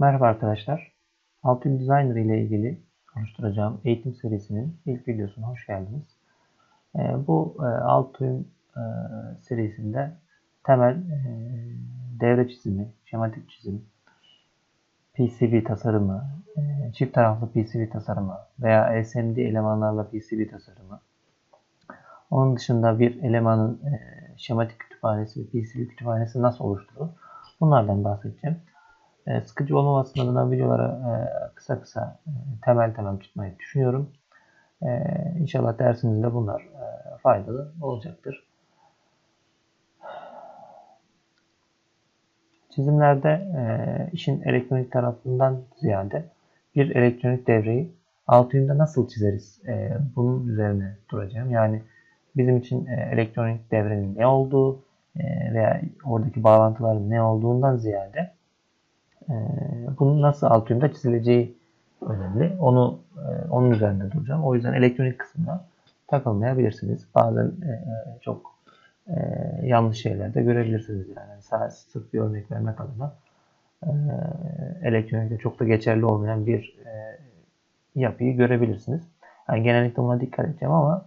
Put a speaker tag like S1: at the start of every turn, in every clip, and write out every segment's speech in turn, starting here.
S1: Merhaba arkadaşlar. Altium Designer ile ilgili oluşturacağım eğitim serisinin ilk videosuna hoş geldiniz. Ee, bu e, Altium e, serisinde temel e, devre çizimi, şematik çizim, PCB tasarımı, çift taraflı PCB tasarımı veya SMD elemanlarla PCB tasarımı, onun dışında bir elemanın şematik kütüphanesi ve PCB kütüphanesi nasıl oluşturulur? Bunlardan bahsedeceğim. E, sıkıcı olmaması adına videolara e, kısa kısa e, temel temel tutmayı düşünüyorum. İnşallah dersimizde bunlar faydalı olacaktır. Çizimlerde işin elektronik tarafından ziyade bir elektronik devreyi Altium'da nasıl çizeriz? Bunun üzerine duracağım. Yani bizim için elektronik devrenin ne olduğu veya oradaki bağlantıların ne olduğundan ziyade ee, bunun nasıl Altium'da çizileceği önemli. Onu e, onun üzerinde duracağım. O yüzden elektronik kısmına takılmayabilirsiniz. Bazen e, e, çok yanlış şeyler de görebilirsiniz. Yani sadece sırf bir örnek vermek adına elektronikte çok da geçerli olmayan bir yapıyı görebilirsiniz. Yani genellikle buna dikkat edeceğim ama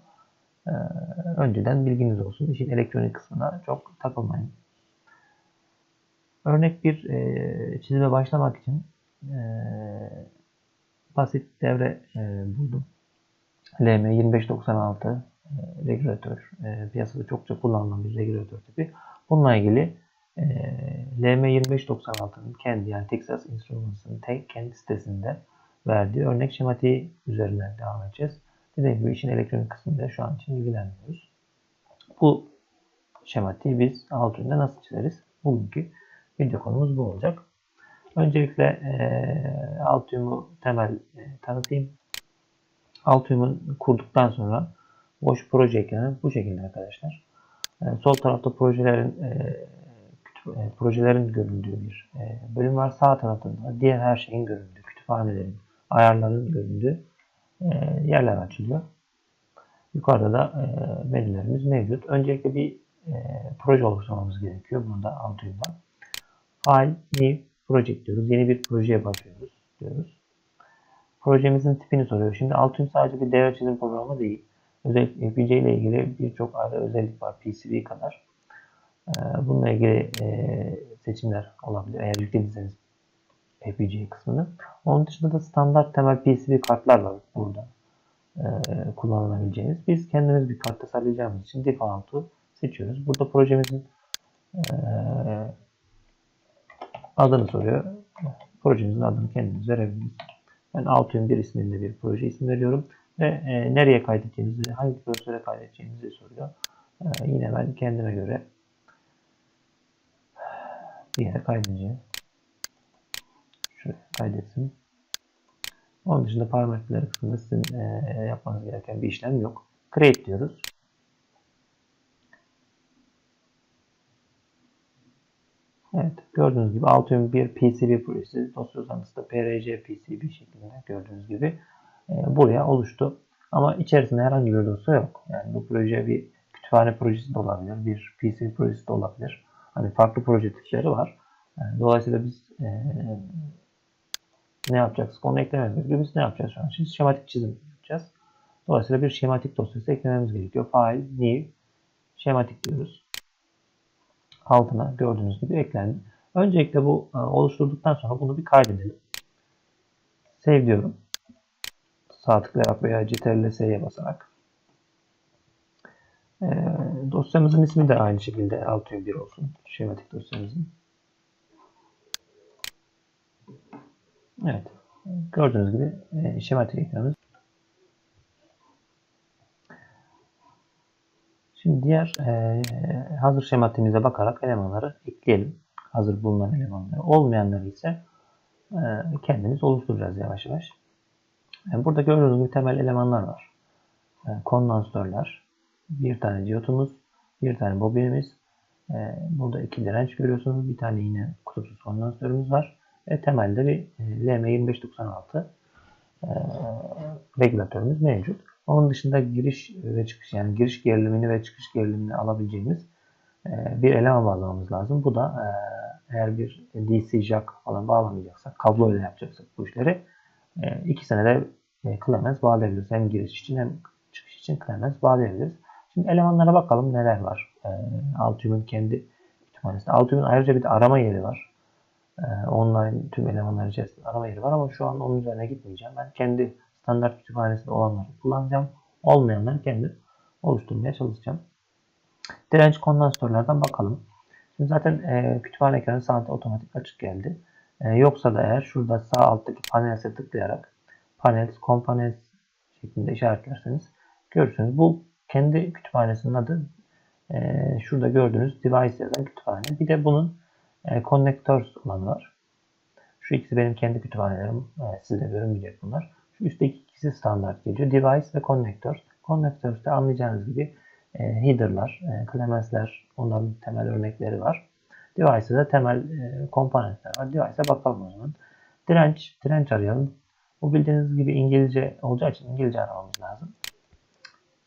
S1: önceden bilginiz olsun. İşin elektronik kısmına çok takılmayın. Örnek bir e, çizime başlamak için e, basit devre e, buldum. LM2596 e, regülatör. E, piyasada çokça kullanılan bir regülatör tipi. Bununla ilgili e, LM2596'nın kendi yani Texas Instruments'ın kendi sitesinde verdiği örnek şematiği üzerinden devam edeceğiz. Dediğim gibi işin elektronik kısmında şu an için ilgilenmiyoruz. Bu şematiği biz alt üründe nasıl çizeriz? Bugünkü Video konumuz bu olacak. Öncelikle e, Altium'u temel e, tanıtayım. Altium'u kurduktan sonra boş proje ekranı bu şekilde arkadaşlar. E, sol tarafta projelerin e, projelerin göründüğü bir bölüm var. Sağ tarafta da diğer her şeyin göründüğü, kütüphanelerin, ayarların göründüğü yerler açılıyor. Yukarıda da e, menülerimiz mevcut. Öncelikle bir proje oluşturmamız gerekiyor burada Altium'da. File, New, Project diyoruz. Yeni bir projeye başlıyoruz diyoruz. Projemizin tipini soruyor. Şimdi Altium sadece bir devre çizim programı değil. Özellikle FPC ile ilgili birçok ayrı özellik var PCB kadar. Ee, bununla ilgili e, seçimler olabilir eğer yüklediyseniz FPGA kısmını. Onun dışında da standart temel PCB kartlar var burada e, kullanılabileceğiniz. Biz kendimiz bir kart tasarlayacağımız için default'u seçiyoruz. Burada projemizin e, adını soruyor. Projemizin adını kendiniz verebilirsiniz. Ben Altium 1 isminde bir proje ismi veriyorum. Ve e, nereye kaydedeceğinizi, hangi prosedüre kaydedeceğinizi soruyor. E, yine ben kendime göre bir yere kaydedeceğim. Şuraya kaydetsin. Onun dışında parametreler kısmında sizin e, yapmanız gereken bir işlem yok. Create diyoruz. Evet gördüğünüz gibi Altium bir PCB projesi dosya uzantısı PRC PCB şeklinde gördüğünüz gibi e, buraya oluştu. Ama içerisinde herhangi bir dosya yok. Yani bu proje bir kütüphane projesi de olabilir, bir PCB projesi de olabilir. Hani farklı proje tipleri var. Yani dolayısıyla biz e, ne yapacağız? Onu eklememiz gerekiyor. Biz ne yapacağız şu an? Şimdi şematik çizim yapacağız. Dolayısıyla bir şematik dosyası eklememiz gerekiyor. File, new, şematik diyoruz altına gördüğünüz gibi eklendi. Öncelikle bu e, oluşturduktan sonra bunu bir kaydedelim. Save diyorum. Sağ tıklayarak veya Ctrl S'ye basarak. E, dosyamızın ismi de aynı şekilde 601 olsun. Şematik dosyamızın. Evet. Gördüğünüz gibi e, şematik ekranımız Şimdi diğer e, hazır şematimize bakarak elemanları ekleyelim. Hazır bulunan elemanları. Olmayanları ise e, kendimiz oluşturacağız yavaş yavaş. Yani e, burada gördüğünüz gibi temel elemanlar var. E, kondansatörler, bir tane diyotumuz, bir tane bobinimiz. E, burada iki direnç görüyorsunuz. Bir tane yine kutupsuz kondansatörümüz var. Ve temelde bir e, LM2596 e, regülatörümüz mevcut. Onun dışında giriş ve çıkış yani giriş gerilimini ve çıkış gerilimini alabileceğimiz e, bir eleman bağlamamız lazım. Bu da eğer bir DC jack falan bağlamayacaksak, kablo ile yapacaksak bu işleri e, ikisine de e, Clemens bağlayabiliriz. Hem giriş için hem çıkış için Clemens bağlayabiliriz. Şimdi elemanlara bakalım neler var. E, Altium'un kendi kütüphanesinde. Altium'un ayrıca bir de arama yeri var. E, online tüm elemanlar içerisinde arama yeri var ama şu an onun üzerine gitmeyeceğim. Ben kendi standart kütüphanesinde olanları kullanacağım. Olmayanları kendi oluşturmaya çalışacağım. Direnç kondansatörlerden bakalım. Şimdi zaten e, kütüphane ekranı saatte otomatik açık geldi. E, yoksa da eğer şurada sağ alttaki panelse tıklayarak panels, components şeklinde işaretlerseniz görürsünüz. Bu kendi kütüphanesinin adı e, şurada gördüğünüz device yazan kütüphane. Bir de bunun e, connectors olanı var. Şu ikisi benim kendi kütüphanelerim. E, size görünmeyecek bunlar. Şu üstteki ikisi standart geliyor. Device ve connectors. Connectors'ta anlayacağınız gibi e, header'lar, e, clemens'ler, onların temel örnekleri var. Device'da da temel e, komponentler var. Device'a bakalım o zaman. Direnç, direnç arayalım. Bu bildiğiniz gibi İngilizce olacağı için İngilizce aramamız lazım.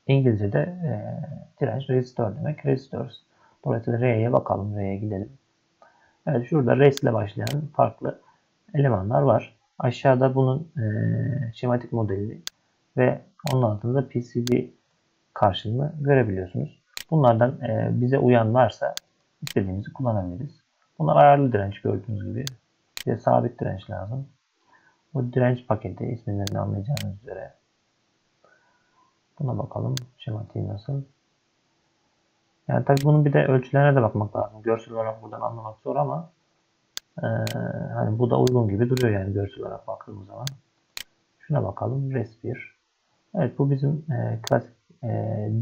S1: İngilizce'de e, direnç resistor demek. Resistors. Dolayısıyla R'ye bakalım. R'ye gidelim. Evet şurada res ile başlayan farklı elemanlar var. Aşağıda bunun e, şematik modelini ve onun altında PCB karşılığını görebiliyorsunuz. Bunlardan e, bize uyan varsa istediğimizi kullanabiliriz. Bunlar ayarlı direnç gördüğünüz gibi. Bize sabit direnç lazım. Bu direnç paketi isminden de anlayacağınız üzere. Buna bakalım şematiği nasıl. Yani tabi bunun bir de ölçülerine de bakmak lazım. Görsel olarak buradan anlamak zor ama e, hani bu da uygun gibi duruyor yani görsel olarak baktığımız zaman. Şuna bakalım. Res 1. Evet bu bizim e, klasik e,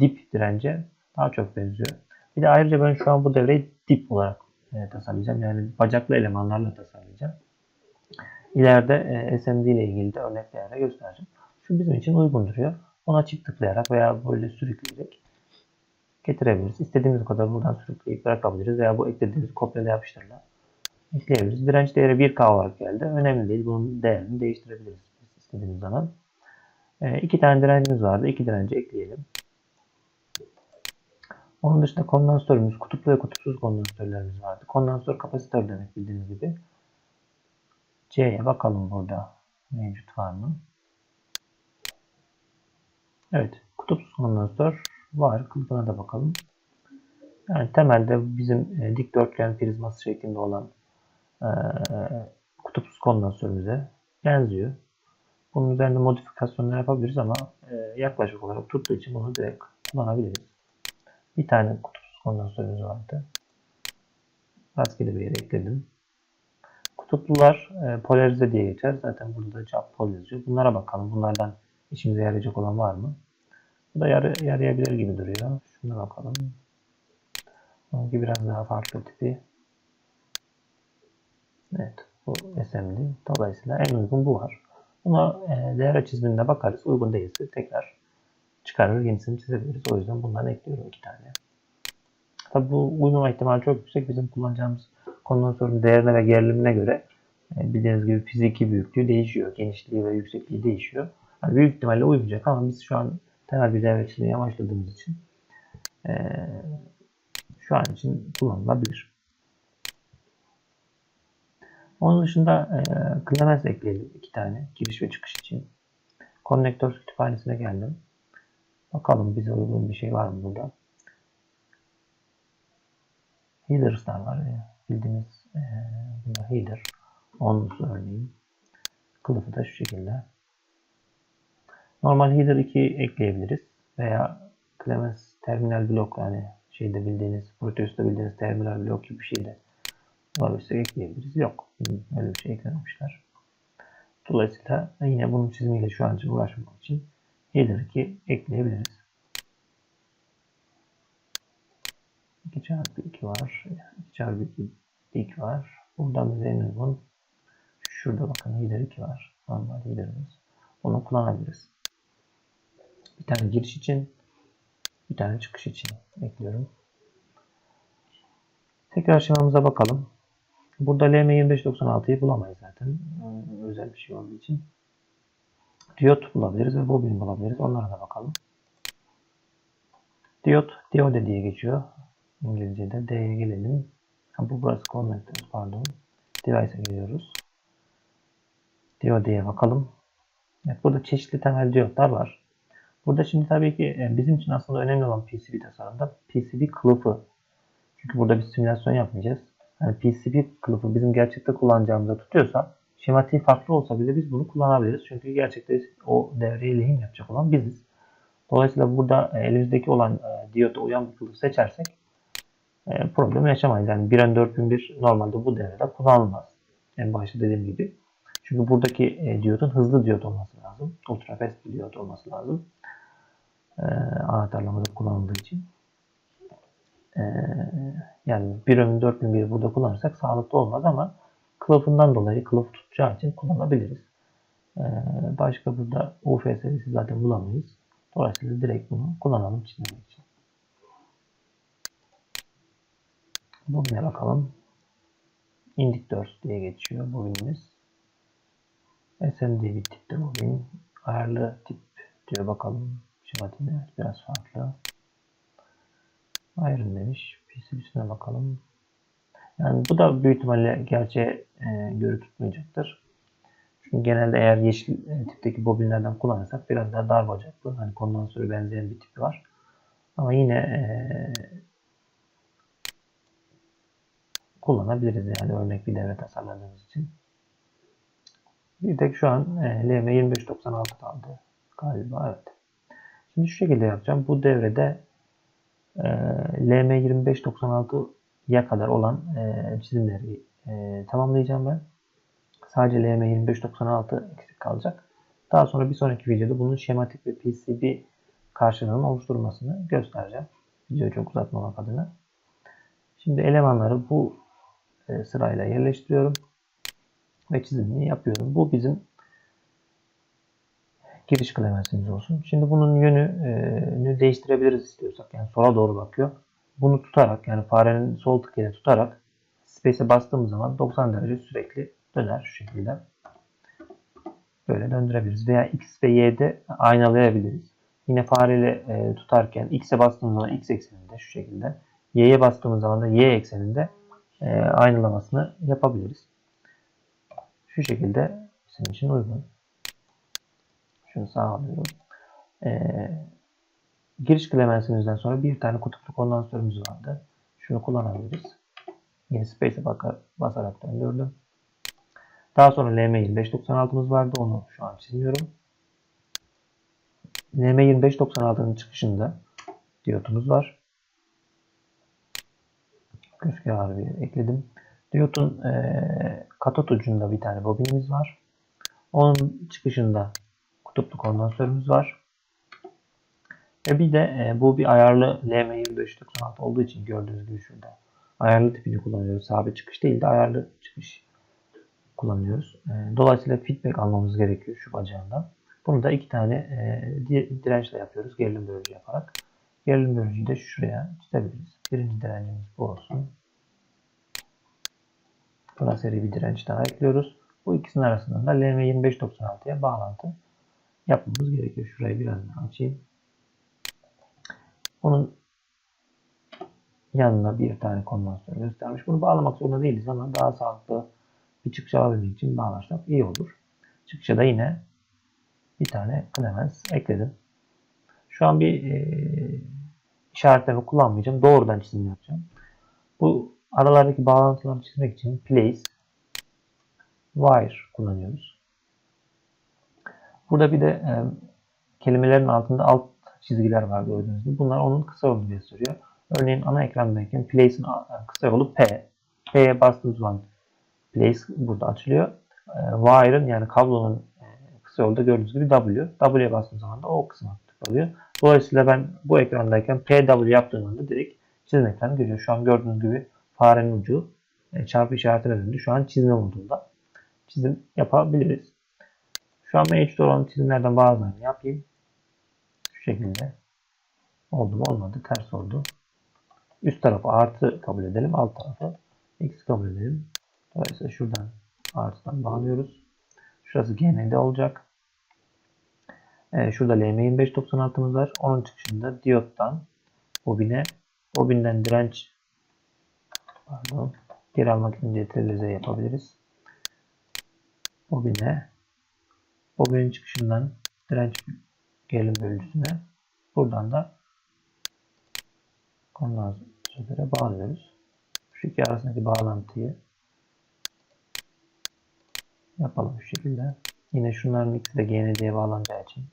S1: dip dirence daha çok benziyor. Bir de ayrıca ben şu an bu devreyi dip olarak e, tasarlayacağım. Yani bacaklı elemanlarla tasarlayacağım. İleride e, SMD ile ilgili de örneklerle göstereceğim. Şu bizim için uygun duruyor. Ona çift tıklayarak veya böyle sürükleyerek getirebiliriz. İstediğimiz kadar buradan sürükleyip bırakabiliriz veya bu eklediğimiz kopyala yapıştırla ekleyebiliriz. Direnç değeri 1K olarak geldi. Önemli değil. Bunun değerini değiştirebiliriz istediğimiz zaman. E, iki tane direncimiz vardı. İki direnci ekleyelim. Onun dışında kondansatörümüz, kutuplu ve kutupsuz kondansatörlerimiz vardı. Kondansatör kapasitör demek bildiğiniz gibi. C'ye bakalım burada mevcut var mı? Evet, kutupsuz kondansatör var. Kılıfına da bakalım. Yani temelde bizim e, dikdörtgen prizması şeklinde olan e, kutupsuz kondansatörümüze benziyor. Bunun üzerinde modifikasyonlar yapabiliriz ama e, yaklaşık olarak tuttuğu için bunu direkt kullanabiliriz. Bir tane kutupsuz kondansatörümüz vardı. Rastgele bir yere ekledim. Kutuplular e, polarize diye geçer. Zaten burada da cap pol yazıyor. Bunlara bakalım. Bunlardan işimize yarayacak olan var mı? Bu da yarı, yarayabilir gibi duruyor. Şuna bakalım. Onunki biraz daha farklı tipi. Evet. Bu SMD. Dolayısıyla en uygun bu var. Buna e, değer çiziminde bakarız. Uygun değilse tekrar çıkarır yenisini çizebiliriz. O yüzden bundan ekliyorum iki tane. Tabi bu uymama ihtimali çok yüksek. Bizim kullanacağımız kondansatörün değerine ve gerilimine göre e, bildiğiniz gibi fiziki büyüklüğü değişiyor. Genişliği ve yüksekliği değişiyor. Yani büyük ihtimalle uymayacak ama biz şu an temel bir devre çizmeyi amaçladığımız için e, şu an için kullanılabilir. Onun dışında e, Clemens ekleyelim. iki tane giriş ve çıkış için. Konnektör kütüphanesine geldim. Bakalım bize uygun bir şey var mı burada. Headers'lar var. Bildiğimiz e, header. Onlusu örneğin. Kılıfı da şu şekilde. Normal header 2 ekleyebiliriz. Veya Clemens terminal blok yani şeyde bildiğiniz, Proteus'ta bildiğiniz terminal blok gibi bir şeyde olabilirse ekleyebiliriz. Yok. Öyle bir şey eklememişler. Dolayısıyla yine bunun çizimiyle şu an için uğraşmamak için header 2 ekleyebiliriz. 2 çarpı 2 var. 2 çarpı 2 dik var. Buradan bize en uygun şurada bakın header 2 var. Normal header'ımız. Onu kullanabiliriz. Bir tane giriş için bir tane çıkış için ekliyorum. Tekrar şemamıza bakalım. Burada LM2596'yı bulamayız zaten. Özel bir şey olduğu için. Diyot bulabiliriz ve bobin bulabiliriz. Onlara da bakalım. Diyot, diode diye geçiyor. İngilizce'de D'ye gelelim. Bu burası connector pardon. Device'a giriyoruz. Diode'ye bakalım. Evet, burada çeşitli temel diyotlar var. Burada şimdi tabii ki e, bizim için aslında önemli olan PCB tasarımda PCB kılıfı. Çünkü burada bir simülasyon yapmayacağız. Yani PCB kılıfı bizim gerçekte kullanacağımıza tutuyorsa şematiği farklı olsa bile biz bunu kullanabiliriz. Çünkü gerçekte o devreye lehim yapacak olan biziz. Dolayısıyla burada e, elimizdeki olan e, diyota uyan bir kılıf seçersek e, problem yaşamayız. Yani 1N4001 normalde bu devrede kullanılmaz. En başta dediğim gibi. Çünkü buradaki diyotun hızlı diyot olması lazım. Ultra fast bir diyot olması lazım. Anahtarlamada kullanıldığı için. E, yani 1 ömür 4001 burada kullanırsak sağlıklı olmaz ama kılıfından dolayı kılıf tutacağı için kullanabiliriz. E, başka burada UF serisi zaten bulamayız. Dolayısıyla direkt bunu kullanalım çizmek için. Bugüne bakalım. Indiktör diye geçiyor bugünümüz. SMD bir tipte bugün. Ayarlı tip diyor bakalım. Şematine biraz farklı. Iron demiş. PCB'sine bakalım. Yani bu da büyük ihtimalle gerçeğe e, göre tutmayacaktır. Çünkü genelde eğer yeşil e, tipteki bobinlerden kullanırsak biraz daha dar bacaklı. Hani kondansöre benzeyen bir tipi var. Ama yine e, kullanabiliriz yani örnek bir devre tasarladığımız için. Bir tek şu an e, LM2596 kaldı galiba evet. Şimdi şu şekilde yapacağım. Bu devrede e, LM2596'ya kadar olan e, çizimleri e, tamamlayacağım ben. Sadece LM2596 eksik kalacak. Daha sonra bir sonraki videoda bunun şematik ve PCB karşılığının oluşturmasını göstereceğim. Videoyu çok uzatmamak adına. Şimdi elemanları bu e, sırayla yerleştiriyorum ve çizimini yapıyorum. Bu bizim giriş klemensimiz olsun. Şimdi bunun yönünü değiştirebiliriz istiyorsak. Yani sola doğru bakıyor. Bunu tutarak yani farenin sol tıkıyla tutarak space'e bastığımız zaman 90 derece sürekli döner şu şekilde. Böyle döndürebiliriz. Veya X ve Y'de aynalayabiliriz. Yine fareyle e, tutarken X'e bastığımız zaman X ekseninde şu şekilde. Y'ye bastığımız zaman da Y ekseninde e, aynalamasını yapabiliriz. Şu şekilde bizim için uygun. Şunu sağlıyorum. Ee, giriş klemensimizden sonra bir tane kutuplu kondansörümüz vardı. Şunu kullanabiliriz. Yine Space'e basarak döndürdüm. Daha sonra LM2596'mız vardı. Onu şu an çizmiyorum. LM2596'nın çıkışında diyotumuz var. Göz kenarı bir ekledim. Diyotun e, katot ucunda bir tane bobinimiz var. Onun çıkışında kutuplu kondansörümüz var. Ve bir de e, bu bir ayarlı LM2596 olduğu için gördüğünüz gibi şurada ayarlı tipini kullanıyoruz. Sabit çıkış değil de ayarlı çıkış kullanıyoruz. E, dolayısıyla feedback almamız gerekiyor şu bacağından. Bunu da iki tane e, dirençle yapıyoruz. Gerilim bölücü yaparak. Gerilim bölücüyü de şuraya çizebiliriz. Birinci direncimiz bu olsun. Buna seri bir direnç daha ekliyoruz. Bu ikisinin arasında da LM2596'ya bağlantı yapmamız gerekiyor. Şurayı biraz daha açayım. Onun yanına bir tane kondansatör göstermiş. Bunu bağlamak zorunda değiliz ama daha sağlıklı bir çıkış alabilmek için bağlarsak iyi olur. Çıkışa da yine bir tane Clemens ekledim. Şu an bir e, işaretleme kullanmayacağım. Doğrudan çizim yapacağım. Bu aralardaki bağlantıları çizmek için place wire kullanıyoruz. Burada bir de e, kelimelerin altında alt çizgiler var gördüğünüz gibi. Bunlar onun kısa yolunu gösteriyor. Örneğin ana ekrandayken place'in kısa yolu P. P'ye bastığımız zaman place burada açılıyor. E, wire'ın yani kablonun e, kısa yolda gördüğünüz gibi W. W'ye bastığım zaman da o kısma tıklıyor. Dolayısıyla ben bu ekrandayken PW yaptığım anda direkt çizim ekranı görüyor. Şu an gördüğünüz gibi farenin ucu e, çarpı işaretine döndü. Şu an çizme modunda. Çizim yapabiliriz. Şu an mevcut olan çizimlerden bazılarını yapayım. Şu şekilde. Oldu mu olmadı. Ters oldu. Üst tarafı artı kabul edelim. Alt tarafı x kabul edelim. Dolayısıyla şuradan artıdan bağlıyoruz. Şurası GND olacak. Ee, şurada LM2596'mız var. Onun çıkışında diyottan bobine, bobinden direnç pardon Geri almak için detrialize yapabiliriz. Bobine bobinin çıkışından direnç gerilim bölücüsüne buradan da kondansatör'e bağlıyoruz. Şu iki arasındaki bağlantıyı yapalım şu şekilde. Yine şunların ikisi de GND'ye bağlanacağı için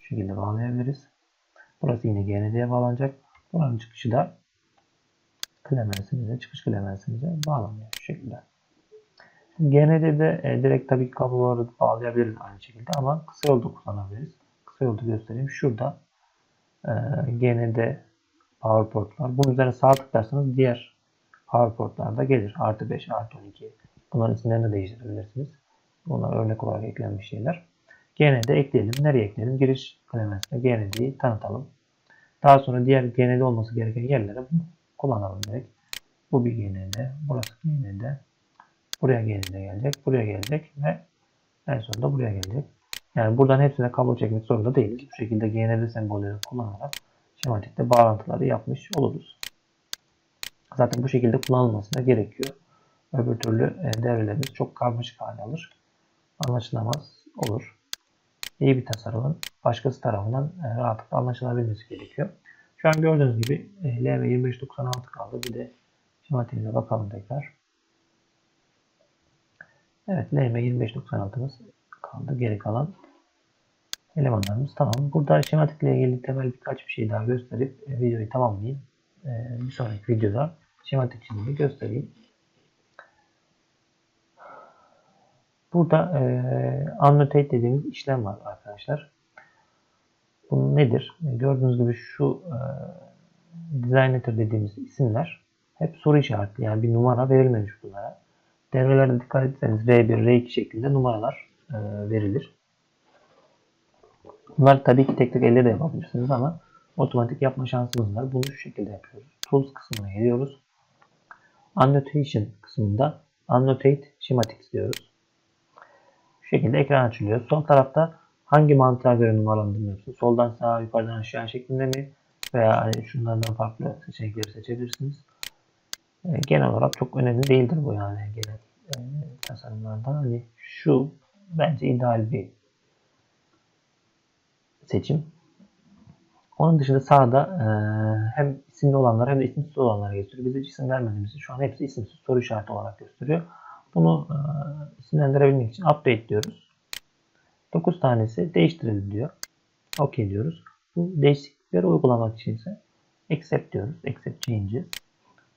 S1: şu şekilde bağlayabiliriz. Burası yine GND'ye bağlanacak. Buranın çıkışı da klemensimize, çıkış klemensimize bağlanıyor şu şekilde. GND'de e, direkt tabii ki kabloları bağlayabiliriz aynı şekilde ama kısa yolda kullanabiliriz. Kısa yolda göstereyim. Şurada e, GND power portlar. Bunun üzerine sağ tıklarsanız diğer power portlarda gelir. Artı 5, artı 12. Bunların isimlerini de değiştirebilirsiniz. Bunlar örnek olarak eklenmiş şeyler. GND ekleyelim. Nereye ekleyelim? Giriş klemensine GND'yi tanıtalım. Daha sonra diğer GND olması gereken yerlere kullanalım direkt. Bu bir GND. Burası GND. Buraya GND gelecek. Buraya gelecek ve en sonunda buraya gelecek. Yani buradan hepsine kablo çekmek zorunda değiliz. Bu şekilde GND sembolleri kullanarak şematikte bağlantıları yapmış oluruz. Zaten bu şekilde kullanılması da gerekiyor. Öbür türlü e, devrelerimiz çok karmaşık hale alır. Anlaşılamaz olur. İyi bir tasarımın başkası tarafından e, rahatlıkla anlaşılabilmesi gerekiyor. Şu an gördüğünüz gibi e, LM2596 kaldı. Bir de şematiğimize bakalım tekrar. Evet LM2596'mız kaldı. Geri kalan elemanlarımız tamam. Burada şematikle ilgili temel birkaç bir şey daha gösterip e, videoyu tamamlayayım. E, bir sonraki videoda şematik çizimi göstereyim. Burada e, annotate dediğimiz işlem var arkadaşlar. Bu nedir? E, gördüğünüz gibi şu e, designator dediğimiz isimler hep soru işareti. Yani bir numara verilmemiş bunlara. Devrelerde dikkat etseniz R1, R2 şeklinde numaralar e, verilir. Bunlar tabii ki tek tek elde de yapabilirsiniz ama otomatik yapma şansımız var. Bunu şu şekilde yapıyoruz. Tools kısmına geliyoruz. Annotation kısmında Annotate Schematics diyoruz. Şu şekilde ekran açılıyor. Sol tarafta hangi mantığa göre numaralandırıyorsunuz? Soldan sağa, yukarıdan aşağı şeklinde mi? Veya hani şunlardan farklı seçenekleri seçebilirsiniz. E, genel olarak çok önemli değildir bu yani genel e, tasarımlardan. Hani şu bence ideal bir seçim. Onun dışında sağda e, hem isimli olanlar hem de isimsiz olanları gösteriyor. Biz isim vermediğimiz şu an hepsi isimsiz soru işareti olarak gösteriyor. Bunu e, isimlendirebilmek için update diyoruz. 9 tanesi değiştirildi diyor. OK diyoruz. Bu değişiklikleri uygulamak için ise accept diyoruz. Accept changes.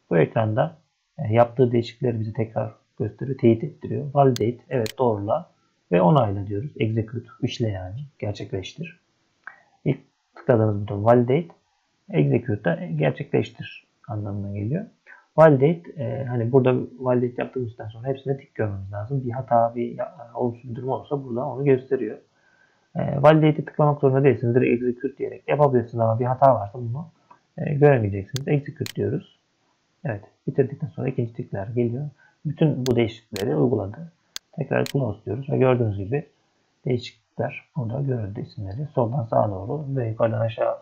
S1: Bu ekranda e, yaptığı değişiklikleri bize tekrar gösteriyor, teyit ettiriyor. Validate, evet doğrula ve onayla diyoruz. Execute, işle yani, gerçekleştir. İlk tıkladığınız buton validate, execute da gerçekleştir anlamına geliyor. Validate, e, hani burada validate yaptığımızdan sonra hepsine tik görmemiz lazım. Bir hata, bir olumsuz durum olursa burada onu gösteriyor. E, validate'i tıklamak zorunda değilsiniz. Direkt execute diyerek yapabilirsiniz ama bir hata varsa bunu e, göremeyeceksiniz. Execute diyoruz. Evet, bitirdikten sonra ikinci tikler geliyor. Bütün bu değişiklikleri uyguladı. Tekrar close diyoruz ve gördüğünüz gibi değişiklikler burada görüldü isimleri. Soldan sağa doğru ve yukarıdan aşağı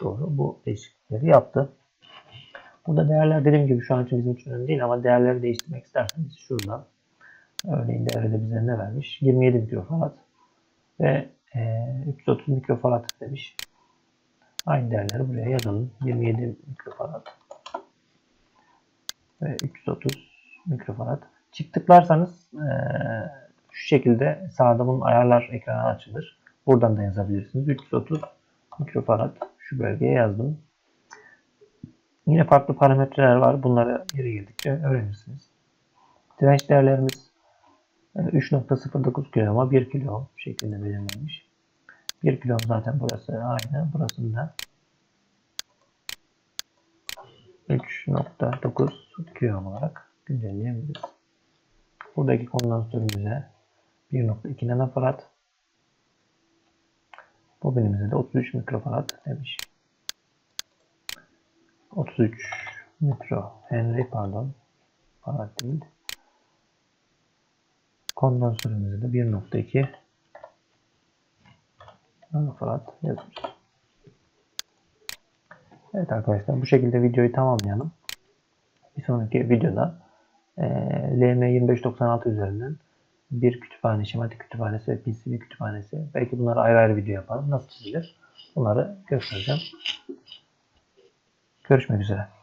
S1: doğru bu değişiklikleri yaptı. Burada değerler dediğim gibi şu an için bizim için önemli değil ama değerleri değiştirmek isterseniz şuradan örneğin devrede bize ne vermiş? 27 mikrofarad ve e, 330 mikrofarad demiş. Aynı değerleri buraya yazalım. 27 mikrofarad ve 330 mikrofarad. Çift tıklarsanız e, şu şekilde sağda bunun ayarlar ekranı açılır. Buradan da yazabilirsiniz. 330 mikrofarad şu bölgeye yazdım. Yine farklı parametreler var. Bunları geri geldikçe öğrenirsiniz. Direnç değerlerimiz 3.09 kilo ama 1 kilo şeklinde belirlenmiş. 1 kilo zaten burası aynı. Burasında 3.9 kilo olarak güncelleyebiliriz. Buradaki kondansatörümüze 1.2 nanofarad bobinimize de 33 mikrofarad demiş. 33 mikro Henry pardon farad değil. Kondansörümüze de 1.2 nanofarad yazıyoruz. Evet arkadaşlar bu şekilde videoyu tamamlayalım. Bir sonraki videoda e, LM2596 üzerinden bir kütüphane, şematik kütüphanesi ve PCB kütüphanesi. Belki bunları ayrı ayrı video yapalım. Nasıl çizilir? Bunları göstereceğim. Görüşmek üzere.